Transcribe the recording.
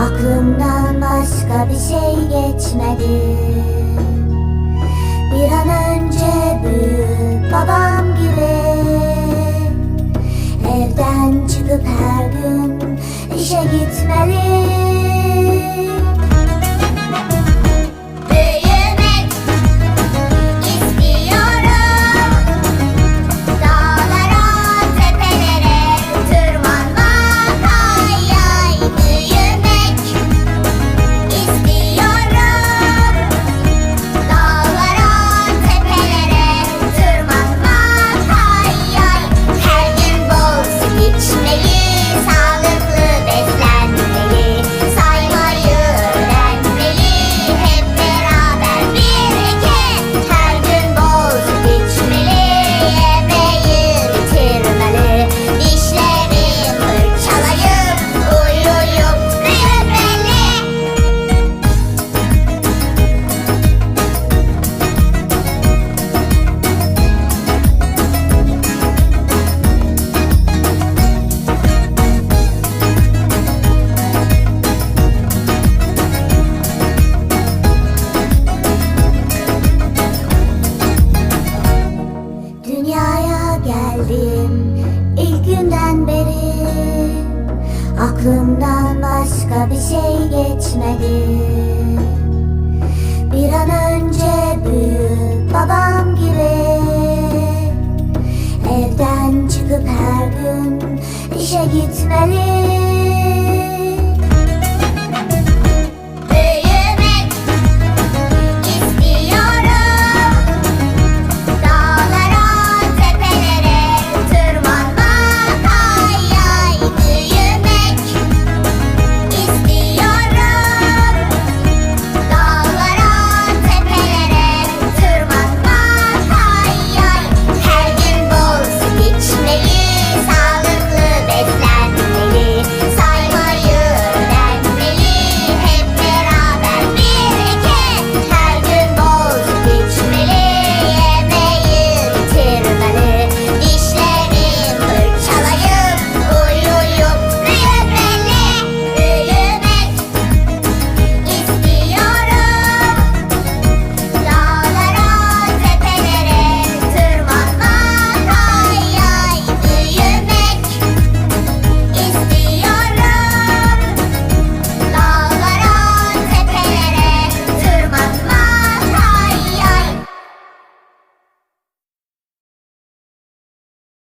Aklımdan başka bir şey geçmedi. Bir an önce büyüyüp babam gibi Evden çıkıp her gün işe gitmeliyim Aklımdan başka bir şey geçmedi. Bir an önce büyük babam gibi Evden çıkıp her gün işe gitmeli